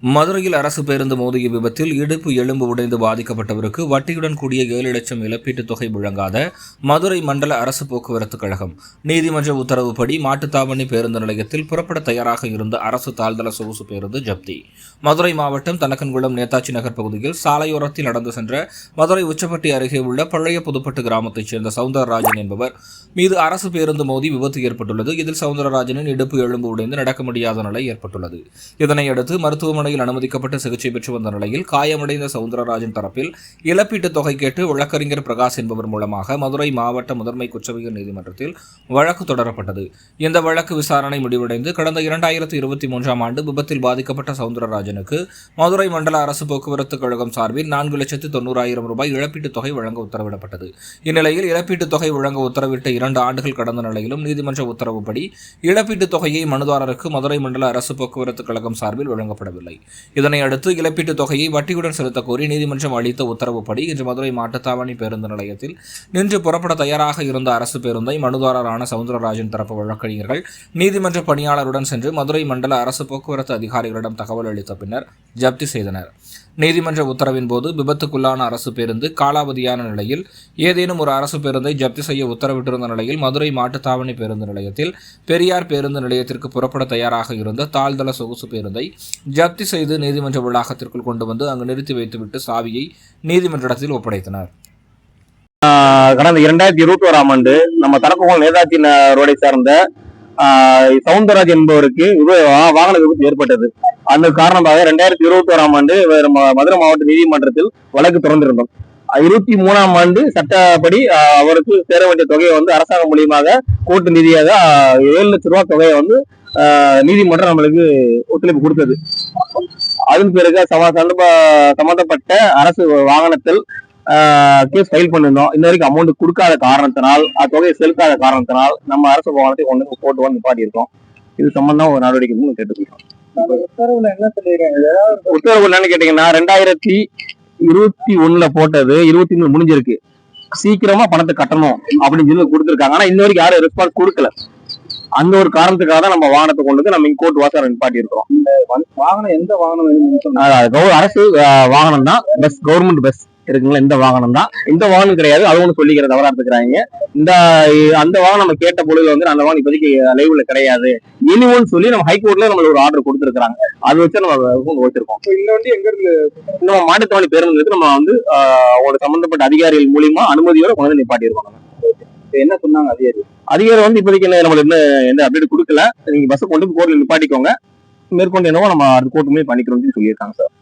மதுரையில் அரசு பேருந்து மோதிய விபத்தில் இடுப்பு எலும்பு உடைந்து பாதிக்கப்பட்டவருக்கு வட்டியுடன் கூடிய ஏழு லட்சம் இழப்பீட்டுத் தொகை வழங்காத மதுரை மண்டல அரசு போக்குவரத்து கழகம். நீதிமன்ற உத்தரவுப்படி மாட்டுத்தாவணி பேருந்து நிலையத்தில் புறப்பட தயாராக இருந்த அரசு தாழ்தள சொகுசு பேருந்து ஜப்தி. மதுரை மாவட்டம் தனக்கன்குளம் நேதாஜி நகர் பகுதியில் சாலையோரத்தில் நடந்து சென்ற மதுரை உச்சப்பட்டி அருகே உள்ள பழைய புதுப்பட்டு கிராமத்தைச் சேர்ந்த சவுந்தரராஜன் என்பவர் மீது அரசு பேருந்து மோதி விபத்து ஏற்பட்டுள்ளது. இதில் சவுந்தரராஜனின் இடுப்பு எலும்பு உடைந்து நடக்க முடியாத நிலை ஏற்பட்டுள்ளது. இதனையடுத்து மருத்துவமனை மருத்துவமனையில் அனுமதிக்கப்பட்டு சிகிச்சை பெற்று வந்த நிலையில் காயமடைந்த சவுந்தரராஜன் தரப்பில் இழப்பீட்டுத் தொகை கேட்டு வழக்கறிஞர் பிரகாஷ் என்பவர் மூலமாக மதுரை மாவட்ட முதன்மை குற்றவியல் நீதிமன்றத்தில் வழக்கு தொடரப்பட்டது. இந்த வழக்கு விசாரணை முடிவடைந்து கடந்த இரண்டாயிரத்து இருபத்தி மூன்றாம் ஆண்டு விபத்தில் பாதிக்கப்பட்ட சவுந்தரராஜனுக்கு மதுரை மண்டல அரசு போக்குவரத்து கழகம் சார்பில் நான்கு லட்சத்து தொண்ணூறாயிரம் ரூபாய் இழப்பீட்டுத் தொகை வழங்க உத்தரவிடப்பட்டது. இந்நிலையில் இழப்பீட்டுத் தொகை வழங்க உத்தரவிட்ட இரண்டு ஆண்டுகள் கடந்த நிலையிலும் நீதிமன்ற உத்தரவுப்படி இழப்பீட்டுத் தொகையை மனுதாரருக்கு மதுரை மண்டல அரசு போக்குவரத்து கழகம் சார்பில் வழங்கப்படவில்லை. இதனை அடுத்து இழப்பீட்டுத் தொகையை வட்டியுடன் செலுத்தக்கோரி நீதிமன்றம் அளித்த உத்தரவுப்படி இன்று மதுரை மாட்டுத்தாவணி பேருந்து நிலையத்தில் நின்று புறப்பட தயாராக இருந்த அரசு பேருந்தை மனுதாரரான சவுந்தரராஜன் தரப்பு வழக்கறிஞர்கள் நீதிமன்ற பணியாளருடன் சென்று மதுரை மண்டல அரசு போக்குவரத்து அதிகாரிகளிடம் தகவல் அளித்த பின்னர் ஜப்தி செய்தனர். நீதிமன்ற உத்தரவின் போது விபத்துக்குள்ளான அரசு பேருந்து காலாவதியான நிலையில் ஏதேனும் ஒரு அரசு பேருந்தை ஜப்தி செய்ய உத்தரவிட்டிருந்த நிலையில் மதுரை மாட்டுத்தாவணி பேருந்து நிலையத்தில் பெரியார் பேருந்து நிலையத்திற்கு புறப்பட தயாராக இருந்த தாழ்தள சொகுசு பேருந்தை ஜப்தி செய்து நீதிமன்ற வளாகத்திற்குள் கொண்டு வந்து அங்கு நிறுத்தி வைத்துவிட்டு சாவியை நீதிமன்றத்தில் ஒப்படைத்தனர். ஆஹ் கடந்த இரண்டாயிரத்தி இருபத்தி ஓராம் ஆண்டு நம்ம தரக்குளம் நேதாஜி ரோடை சார்ந்த சவுந்தரராஜ் என்பவருக்கு வாகன விபத்து ஏற்பட்டது. அந்த காரணமாக ரெண்டாயிரத்தி இருபத்தி ஓராம் ஆண்டு இவர் மதுரை மாவட்ட நீதிமன்றத்தில் வழக்கு தொடர்ந்திருந்தோம். இருபத்தி மூணாம் ஆண்டு சட்டப்படி அவருக்கு சேர வேண்டிய தொகையை வந்து அரசாங்கம் மூலியமாக கூட்டு நிதியாக ஏழு லட்ச ரூபாய் தொகையை வந்து ஆஹ் நீதிமன்றம் நம்மளுக்கு ஒத்துழைப்பு கொடுத்தது. அதன் பிறகு சம- சம்பந்தப்பட்ட அரசு வாகனத்தில் கேஸ் ஃபைல் பண்ணிருந்தோம். இன்ன வரைக்கும் அமௌண்ட் கொடுக்காத காரணத்தினால் தொகையை செலுத்தாத காரணத்தினால் நம்ம அரசு வாகனத்தை கொண்டு வந்து போட்டு வந்து நிப்பாட்டி இருக்கோம் இது சம்பந்தம் ஒரு நடவடிக்கை கேட்டுக்கிறோம் உத்தரவுல என்ன சொல்லிருக்காங்க உத்தரவு என்னன்னு கேட்டீங்கன்னா ரெண்டாயிரத்தி இருபத்தி ஒண்ணுல போட்டது இருபத்தி மூணு முடிஞ்சிருக்கு. சீக்கிரமா பணத்தை கட்டணும் அப்படின்னு சொல்லி கொடுத்துருக்காங்க. ஆனா இன்ன வரைக்கும் யாரும் ரெஸ்பான்ஸ் கொடுக்கல. அந்த ஒரு காரணத்துக்காக தான் நம்ம வாகனத்தை கொண்டு வந்து நம்ம கோர்ட் வாசல் நிப்பாட்டி இருக்கோம் வாகனம் எந்த வாகனம் அரசு வாகனம் தான் பஸ் கவர்மெண்ட் பஸ் இருக்குங்களா? இந்த வாகனம் தான். இந்த வாகனம் கிடையாது. அது ஒண்ணு சொல்லிக்கிற தவறா எடுத்துக்கிறாங்க. இந்த அந்த வாகனம் நம்ம கேட்ட பொழுதுல வந்து அந்த வாகனம் இப்போதைக்கு லைவ்ல கிடையாது. இனிமோன்னு சொல்லி நம்ம ஹைகோர்ட்ல நம்மளுக்கு ஒரு ஆர்டர் கொடுத்துருக்காங்க அது வச்சு நம்ம வச்சிருக்கோம். இந்த வண்டி எங்க இருந்து நம்ம மாட்டுத்தாவணி பேருந்து நம்ம வந்து அவங்களோட சம்பந்தப்பட்ட அதிகாரிகள் மூலியமா அனுமதியோட கொண்டு வந்து நிப்பாட்டி இருக்கோம் இப்ப என்ன சொன்னாங்க அதிகாரி? அதிகாரி வந்து இப்போதைக்கு என்ன நம்மளுக்கு இன்னும் எந்த அப்டேட் கொடுக்கல. நீங்க பஸ் கொண்டு போய் கோர்ட்ல நிப்பாட்டிக்கோங்க. மேற்கொண்டு என்னவோ நம்ம அது கோர்ட்டுமே பண்ணிக்கிறோம்னு சொல்லியிருக்காங்க சார்